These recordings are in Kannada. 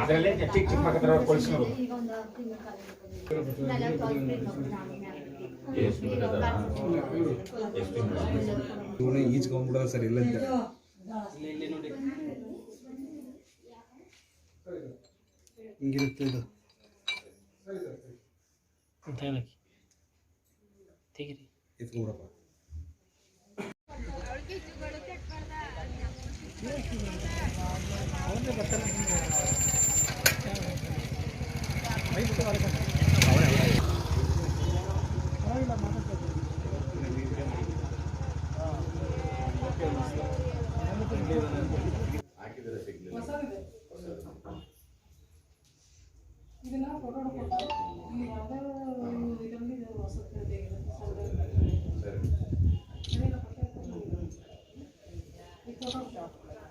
ಅದರಲ್ಲೇ ಚಿಕ್ಕ ಚಿಕ್ಕ ಮಕ್ಕಳ ನಲವತ್ತು ಇವನೇ ಈಜ್ಕೊಂಡ್ಬಿಡೋದು ಸರ್ ಇಲ್ಲ ಹಿಂಗಿರುತ್ತೆ ಇದು. ತೆಗಿರಿ. ಎತ್ಕೊಂಡ್ಬಿಡಪ್ಪ. ಇದನ್ನ ಫೋಟೋ ಕೊಟ್ಟು ಇಲ್ಲಿ ಯಾವುದೇ ಇದರಲ್ಲಿ ಇದು ಹೊಸದು ಇದೆ. ಇದೆಲ್ಲ ಪಕ್ಕ ಇರ್ತದೆ. ಈ ಫೋಟೋ ಕೊಟ್ಟು.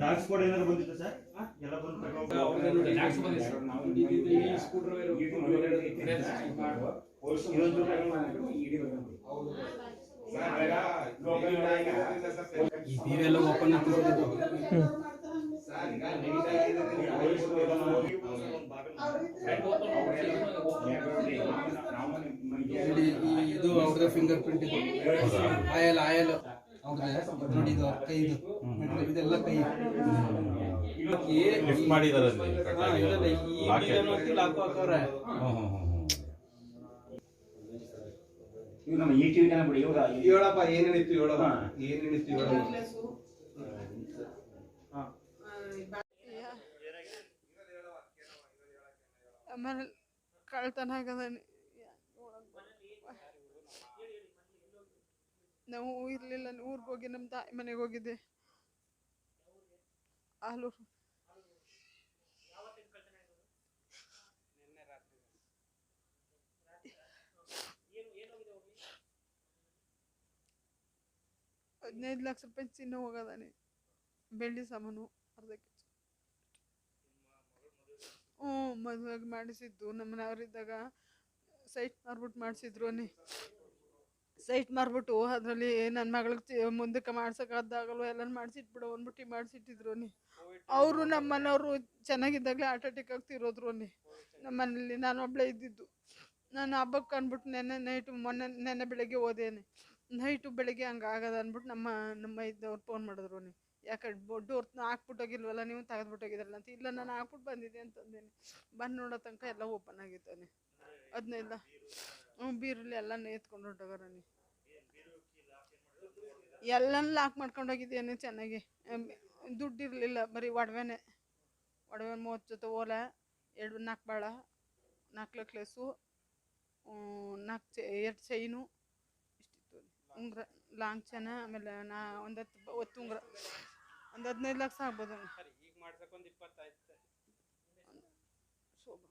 ಡಾಕ್ಸ್ ಕೋಡ್ ಏನಾದ್ರು ಬಂದಿತ್ತು ಸರ್ ಎಲ್ಲ ಬಂದು ಟ್ಯಾಕ್ಸ್ ಬಂದಿದೆ ಸರ್ ನಾವು ಈ ಸ್ಕೂಟರ್ ಇನ್ನೊಂದು ತಗೊಂಡು ಇಡೀ ಬಂದು ಈ ಬೀರೆಲ್ಲ ಓಪನ್ ಆಗ್ತಿರೋದು ನೋಡಿ ಈ- ಅವ್ರದ್ದು ಫಿಂಗರ್ ಪ್ರಿಂಟ್ ಇದು. Oil oil. ಅವ್ರದ್ದು ನೋಡಿ ಇದು ಅವ್ರ ಕೈ ಇದು. ಇದೆಲ್ಲ ಕೈ. ಲಾಕ್ ಹಾಕವ್ರೆ. ಇವು ನಮ್ಮ ಈ ಟಿವಿ ಬಿಡಿ ಇವಾಗ ಹೇಳಪ್ಪ ಏನೇನಿತ್ತು ಹೇಳಪ್ಪ. ಏನೇನಿತ್ತು ಹೇಳ ಆಮೇಲೆ ಕಳ್ತನ ಆಗದಾನೆ ನಾವು ಇರ್ಲಿಲ್ಲ ಊರಿಗೆ ಹೋಗಿ ನಮ್ಮ ತಾಯಿ ಮನೆಗೆ ಹೋಗಿದ್ದೆ. ಆಲೂರು ಹದಿನೈದು ಲಕ್ಷ ರೂಪಾಯಿ ಚಿನ್ನ ಹೋಗದಾನೆ. ಬೆಳ್ಳಿ ಸಾಮಾನು, ಅರ್ಧ ಕೆಜಿ. ಹ್ಞೂ, ಮದುವೆಗೆ ಮಾಡಿಸಿದ್ದು. ನಮ್ಮ ಮನೆಯವರಿದ್ದಾಗ ಸೈಟ್ ಮಾರ್ಬಿಟ್ಟು ಮಾಡಿಸಿದ್ರು ಅನ್ನಿ. ಸೈಟ್ ಮಾರ್ಬಿಟ್ಟು ಅದರಲ್ಲಿ ನನ್ನ ಮಗಳಿಗೆ ಮುಂದಕ್ಕೆ ಮಾಡ್ಸೋಕ್ಕಾದಾಗಲ್ವ ಎಲ್ಲ ಮಾಡಿಸಿಟ್ಬಿಡು ಅಂದ್ಬಿಟ್ಟು ಮಾಡಿಸಿಟ್ಟಿದ್ರು ನೀ ಅವರು ನಮ್ಮ ಮನೆಯವರು ಚೆನ್ನಾಗಿದ್ದಾಗಲೇ ಹಾರ್ಟ್ ಅಟ್ಯಾಕ್ ಆಗ್ತಿರೋದ್ರು ಅನ್ನಿ. ನಮ್ಮ ಮನೇಲಿ ನಾನು ಒಬ್ಬಳೇ ಇದ್ದಿದ್ದು. ನಾನು ಹಬ್ಬಕ್ಕೆ ಅಂದ್ಬಿಟ್ಟು ನೆನ್ನೆ ನೈಟು ಮೊನ್ನೆ, ನೆನ್ನೆ ಬೆಳಗ್ಗೆ ಓದೇನೆ ನೈಟು ಬೆಳಗ್ಗೆ ಹಂಗೆ ಆಗದ ಅಂದ್ಬಿಟ್ಟು ನಮ್ಮ ನಮ್ಮ ಇದ್ದವ್ರು ಫೋನ್ ಮಾಡಿದ್ರು ನೀ ಯಾಕೆ ಡೋರ್ ಹಾಕ್ಬಿಟ್ಟೋಗಿಲ್ವಲ್ಲ ನೀವು ತೆಗೆದ್ಬಿಟ್ಟೋಗಿದ್ರಲ್ಲ ಅಂತ. ಇಲ್ಲ, ನಾನು ಹಾಕ್ಬಿಟ್ಟು ಬಂದಿದ್ದೆ ಅಂತಂದೇನೆ ಬಂದು ನೋಡೋ ತನಕ ಎಲ್ಲ ಓಪನ್ ಆಗಿತ್ತಾನೆ ಅದನ್ನೆಲ್ಲ ಬೀರಲ್ಲಿ ಎಲ್ಲ ಎತ್ಕೊಂಡು ಹೊರ್ಟೋಗಾರ ನೀ ಎಲ್ಲನೂ ಲಾಕ್ ಮಾಡ್ಕೊಂಡು ಹೋಗಿದ್ದೇನೆ ಚೆನ್ನಾಗಿ. ದುಡ್ಡು ಇರಲಿಲ್ಲ, ಬರೀ ಒಡವೆನೆ. ಒಡವೆ ಮೂವತ್ತು ಜೊತೆ ಓಲ, ಎರಡು, ನಾಲ್ಕು ಬಾಳ, ನಾಲ್ಕು ನೆಕ್ಲೆಸ್ಸು ನಾಲ್ಕು ಚೆ, ಎರಡು ಚೈನು, ಇಷ್ಟಿತ್ತು ಉಂಗುರ, ಲಾಂಗ್ ಚೆನ್ನ ಆಮೇಲೆ ನಾ ಒಂದು ಹತ್ತು ಒತ್ತು ಉಂಗುರ. ಒಂದು ಹದಿನೈದು ಲಕ್ಷ ಆಗ್ಬೋದು. ಶೋಭಾ.